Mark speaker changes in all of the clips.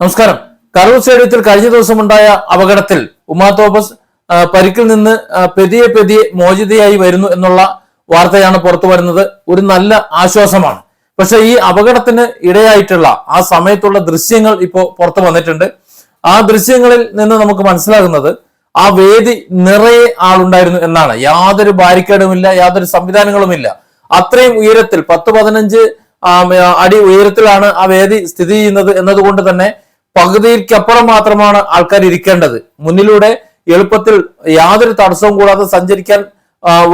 Speaker 1: നമസ്കാരം. കറൂർ സ്റ്റേഡിയത്തിൽ കഴിഞ്ഞ ദിവസം ഉണ്ടായ അപകടത്തിൽ ഉമാ തോമസ് പരിക്കിൽ നിന്ന് പെതിയെ പെതിയെ മോചിതയായി വരുന്നു എന്നുള്ള വാർത്തയാണ് പുറത്തു വരുന്നത്. ഒരു നല്ല ആശ്വാസമാണ്. പക്ഷെ ഈ അപകടത്തിന് ഇടയായിട്ടുള്ള ആ സമയത്തുള്ള ദൃശ്യങ്ങൾ ഇപ്പോൾ പുറത്തു വന്നിട്ടുണ്ട്. ആ ദൃശ്യങ്ങളിൽ നിന്ന് നമുക്ക് മനസ്സിലാകുന്നത് ആ വേദി നിറയെ ആളുണ്ടായിരുന്നു എന്നാണ്. യാതൊരു ബാരിക്കേഡുമില്ല യാതൊരു സംവിധാനങ്ങളുമില്ല. അത്രയും ഉയരത്തിൽ പത്ത് പതിനഞ്ച് അടി ഉയരത്തിലാണ് ആ വേദി സ്ഥിതി ചെയ്യുന്നത് എന്നതുകൊണ്ട് തന്നെ പകുതിക്കപ്പുറം മാത്രമാണ് ആൾക്കാർ ഇരിക്കേണ്ടത്. മുന്നിലൂടെ എളുപ്പത്തിൽ യാതൊരു തടസ്സവും കൂടാതെ സഞ്ചരിക്കാൻ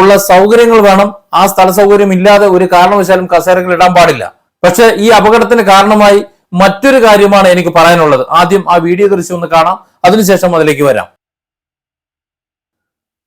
Speaker 1: ഉള്ള സൗകര്യങ്ങൾ വേണം. ആ സ്ഥല സൗകര്യം ഇല്ലാതെ ഒരു കാരണവശാലും കസേരകൾ ഇടാൻ പാടില്ല. പക്ഷെ ഈ അപകടത്തിന് കാരണമായി മറ്റൊരു കാര്യമാണ് എനിക്ക് പറയാനുള്ളത്. ആദ്യം ആ വീഡിയോ ദൃശ്യം ഒന്ന് കാണാം. അതിനുശേഷം അതിലേക്ക് വരാം.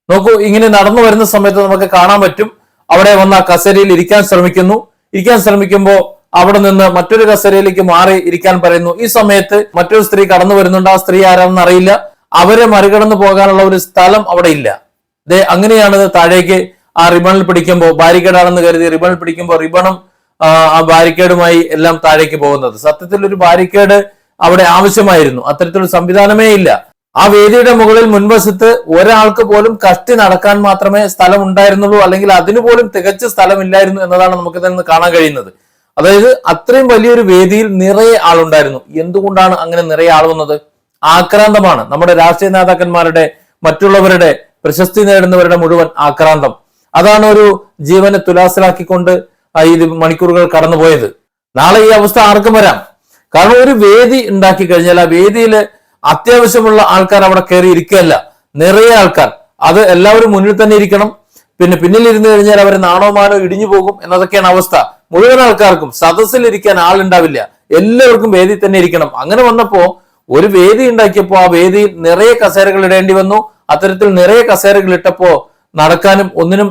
Speaker 1: നോക്കൂ ഇങ്ങനെ നടന്നു വരുന്ന സമയത്ത് നമുക്ക് കാണാൻ പറ്റും. അവിടെ വന്ന കസേരയിൽ ഇരിക്കാൻ ശ്രമിക്കുന്നു. ഇരിക്കാൻ ശ്രമിക്കുമ്പോൾ അവിടെ നിന്ന് മറ്റൊരു കസേരയിലേക്ക് മാറി ഇരിക്കാൻ പറയുന്നു. ഈ സമയത്ത് മറ്റൊരു സ്ത്രീ കടന്നു വരുന്നുണ്ട്. ആ സ്ത്രീ ആരാണെന്ന് അറിയില്ല. അവരെ മറികടന്നു പോകാനുള്ള ഒരു സ്ഥലം അവിടെ ഇല്ല. ദേ അങ്ങനെയാണ് താഴേക്ക് ആ റിബണിൽ പിടിക്കുമ്പോൾ ബാരിക്കേഡാണെന്ന് കരുതി റിബണിൽ പിടിക്കുമ്പോൾ റിബണും ആ, ബാരിക്കേഡുമായി എല്ലാം താഴേക്ക് പോകുന്നത്. സത്യത്തിൽ ഒരു ബാരിക്കേഡ് അവിടെ ആവശ്യമായിരുന്നു. അത്തരത്തിലൊരു സംവിധാനമേ ഇല്ല. ആ വേദിയുടെ മുകളിൽ മുൻവശത്ത് ഒരാൾക്ക് പോലും കഷ്ടി നടക്കാൻ മാത്രമേ സ്ഥലം ഉണ്ടായിരുന്നുള്ളൂ അല്ലെങ്കിൽ അതിനു പോലും തികച്ച സ്ഥലമില്ലായിരുന്നു എന്നതാണ് നമുക്ക് ഇതിൽ നിന്ന് കാണാൻ കഴിയുന്നത്. അതായത് അത്രയും വലിയൊരു വേദിയിൽ നിറയെ ആളുണ്ടായിരുന്നു. എന്തുകൊണ്ടാണ് അങ്ങനെ നിറയെ ആൾ വന്നത്? ആക്രാന്തമാണ്. നമ്മുടെ രാഷ്ട്രീയ നേതാക്കന്മാരുടെ മറ്റുള്ളവരുടെ പ്രശസ്തി നേടുന്നവരുടെ മുഴുവൻ ആക്രാന്തം. അതാണ് ഒരു ജീവനെ തുലാസിലാക്കിക്കൊണ്ട് ഈ മണിക്കൂറുകൾ കടന്നുപോയത്. നാളെ ഈ അവസ്ഥ ആർക്കും വരാം. കാരണം ഒരു വേദി ഉണ്ടാക്കി കഴിഞ്ഞാൽ ആ വേദിയിൽ അത്യാവശ്യമുള്ള ആൾക്കാർ അവിടെ കയറി ഇരിക്കുകയല്ല. നിറയെ ആൾക്കാർ. അത് എല്ലാവരും മുന്നിൽ തന്നെ ഇരിക്കണം. പിന്നെ പിന്നിൽ ഇരുന്ന് കഴിഞ്ഞാൽ അവർ നാണോ മാനോ ഇടിഞ്ഞു പോകും എന്നതൊക്കെയാണ് അവസ്ഥ. മുഴുവൻ ആൾക്കാർക്കും സദസ്സിൽ ഇരിക്കാൻ ആളുണ്ടാവില്ല. എല്ലാവർക്കും വേദി തന്നെ ഇരിക്കണം. അങ്ങനെ വന്നപ്പോ ഒരു വേദി ഉണ്ടാക്കിയപ്പോ ആ വേദിയിൽ നിറയെ കസേരകൾ ഇടേണ്ടി വന്നു. അത്തരത്തിൽ നിറയെ കസേരകൾ ഇട്ടപ്പോ നടക്കാനും ഒന്നിനും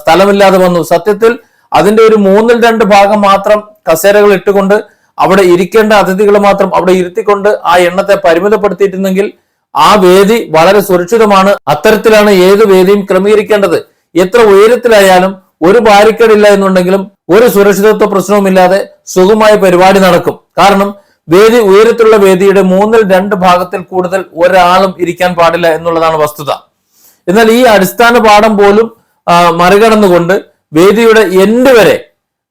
Speaker 1: സ്ഥലമില്ലാതെ വന്നു. സത്യത്തിൽ അതിന്റെ ഒരു മൂന്നിൽ രണ്ട് ഭാഗം മാത്രം കസേരകൾ ഇട്ടുകൊണ്ട് അവിടെ ഇരിക്കേണ്ട അതിഥികൾ മാത്രം അവിടെ ഇരുത്തിക്കൊണ്ട് ആ എണ്ണത്തെ പരിമിതപ്പെടുത്തിയിട്ടുണ്ടെങ്കിൽ ആ വേദി വളരെ സുരക്ഷിതമാണ്. അത്തരത്തിലാണ് ഏത് വേദിയും ക്രമീകരിക്കേണ്ടത്. എത്ര ഉയരത്തിലായാലും ഒരു ബാരിക്കേഡ് ഇല്ല എന്നുണ്ടെങ്കിലും ഒരു സുരക്ഷിതത്വ പ്രശ്നവുമില്ലാതെ സുഖമായ പരിപാടി നടക്കും. കാരണം വേദി ഉയരത്തിലുള്ള വേദിയുടെ മൂന്നിൽ രണ്ട് ഭാഗത്തിൽ കൂടുതൽ ഒരാളും ഇരിക്കാൻ പാടില്ല എന്നുള്ളതാണ് വസ്തുത. എന്നാൽ ഈ അടിസ്ഥാന പാഠം പോലും മറികടന്നുകൊണ്ട് വേദിയുടെ എൻഡ് വരെ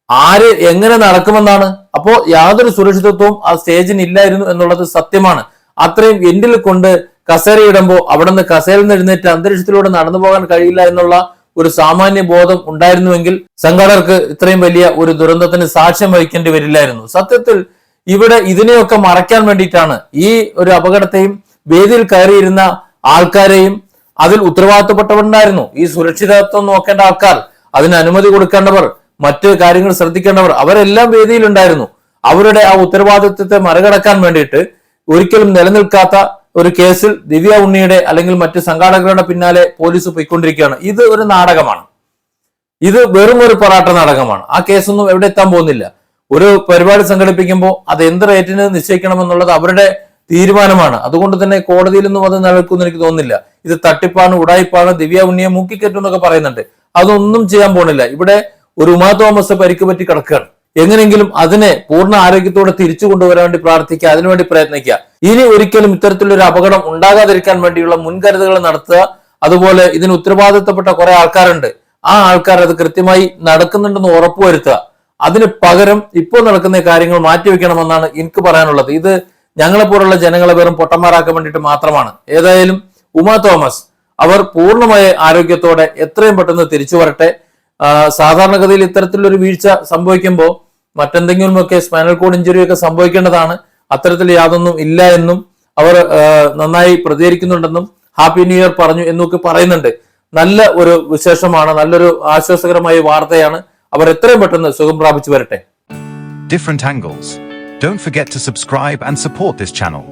Speaker 1: ആര് എങ്ങനെ നടക്കുമെന്നാണ്. അപ്പോ യാതൊരു സുരക്ഷിതത്വവും ആ സ്റ്റേജിന് ഇല്ലായിരുന്നു എന്നുള്ളത് സത്യമാണ്. അത്രയും എൻഡിൽ കൊണ്ട് കസേരയിടുമ്പോൾ അവിടെ നിന്ന് കസേരയിൽ നിന്ന് എഴുന്നേറ്റ് അന്തരീക്ഷത്തിലൂടെ നടന്നു പോകാൻ കഴിയില്ല എന്നുള്ള ഒരു സാമാന്യ ബോധം ഉണ്ടായിരുന്നുവെങ്കിൽ സംഘാടകർക്ക് ഇത്രയും വലിയ ഒരു ദുരന്തത്തിന് സാക്ഷ്യം വഹിക്കേണ്ടി വരില്ലായിരുന്നു. സത്യത്തിൽ ഇവിടെ ഇതിനെയൊക്കെ മറയ്ക്കാൻ വേണ്ടിയിട്ടാണ് ഈ ഒരു അപകടത്തെയും വേദിയിൽ കയറിയിരുന്ന ആൾക്കാരെയും അതിൽ ഉത്തരവാദിത്തപ്പെട്ടവരുണ്ടായിരുന്നു. ഈ സുരക്ഷിതത്വം നോക്കേണ്ട ആൾക്കാർ അതിന് അനുമതി കൊടുക്കേണ്ടവർ മറ്റ് കാര്യങ്ങൾ ശ്രദ്ധിക്കേണ്ടവർ അവരെല്ലാം വേദിയിലുണ്ടായിരുന്നു. അവരുടെ ആ ഉത്തരവാദിത്വത്തെ മറികടക്കാൻ വേണ്ടിയിട്ട് ഒരിക്കലും നിലനിൽക്കാത്ത ഒരു കേസിൽ ദിവ്യ ഉണ്ണിയുടെ അല്ലെങ്കിൽ മറ്റ് സംഘാടകരുടെ പിന്നാലെ പോലീസ് പോയിക്കൊണ്ടിരിക്കുകയാണ്. ഇത് ഒരു നാടകമാണ്. ഇത് വെറും ഒരു പൊറാട്ട നാടകമാണ്. ആ കേസൊന്നും എവിടെ എത്താൻ പോകുന്നില്ല. ഒരു പരിപാടി സംഘടിപ്പിക്കുമ്പോൾ അത് എന്ത് റേറ്റിന് നിശ്ചയിക്കണമെന്നുള്ളത് അവരുടെ തീരുമാനമാണ്. അതുകൊണ്ട് തന്നെ കോടതിയിലൊന്നും അത് നിലനിൽക്കുമെന്ന് എനിക്ക് തോന്നുന്നില്ല. ഇത് തട്ടിപ്പാണ് ഉടായിപ്പാണ് ദിവ്യ ഉണ്ണിയെ മുക്കിക്കെട്ടും എന്നൊക്കെ പറയുന്നുണ്ട്. അതൊന്നും ചെയ്യാൻ പോണില്ല ഇവിടെ ഒരു ഉമാ തോമസ് പരിക്ക് പറ്റി കിടക്കുകയാണ്. എങ്ങനെയെങ്കിലും അതിനെ പൂർണ ആരോഗ്യത്തോടെ തിരിച്ചു കൊണ്ടുവരാൻ വേണ്ടി പ്രാർത്ഥിക്കുക അതിനുവേണ്ടി പ്രയത്നിക്കുക. ഇനി ഒരിക്കലും ഇത്തരത്തിലൊരു അപകടം ഉണ്ടാകാതിരിക്കാൻ വേണ്ടിയുള്ള മുൻകരുതലുകൾ നടത്തുക. അതുപോലെ ഇതിന് ഉത്തരവാദിത്തപ്പെട്ട കുറെ ആൾക്കാരുണ്ട്. ആ ആൾക്കാർ അത് കൃത്യമായി നടക്കുന്നുണ്ടെന്ന് ഉറപ്പുവരുത്തുക. അതിന് പകരം ഇപ്പോൾ നടക്കുന്ന കാര്യങ്ങൾ മാറ്റിവെക്കണമെന്നാണ് എനിക്ക് പറയാനുള്ളത്. ഇത് ഞങ്ങളെപ്പോലുള്ള ജനങ്ങളെ വെറും പൊട്ടന്മാരാക്കാൻ വേണ്ടിയിട്ട് മാത്രമാണ്. ഏതായാലും ഉമ തോമസ് അവർ പൂർണമായ ആരോഗ്യത്തോടെ എത്രയും പെട്ടെന്ന് തിരിച്ചു വരട്ടെ. സാധാരണഗതിയിൽ ഇത്തരത്തിലൊരു വീഴ്ച സംഭവിക്കുമ്പോൾ മറ്റെന്തെങ്കിലുമൊക്കെ സ്പൈനൽ കോഡ് ഇഞ്ചുറി ഒക്കെ സംഭവിക്കേണ്ടതാണ്. അത്തരത്തിൽ യാതൊന്നും ഇല്ല എന്നും അവർ നന്നായി പ്രതികരിക്കുന്നുണ്ടെന്നും ഹാപ്പി ന്യൂ ഇയർ പറഞ്ഞു എന്നൊക്കെ പറയുന്നുണ്ട്. നല്ല ഒരു വിശേഷമാണ് നല്ലൊരു ആശ്വാസകരമായ വാർത്തയാണ്. അവർ എത്രയും പെട്ടെന്ന് സുഖം പ്രാപിച്ചു വരട്ടെ.
Speaker 2: Different angles don't forget to subscribe and support this channel.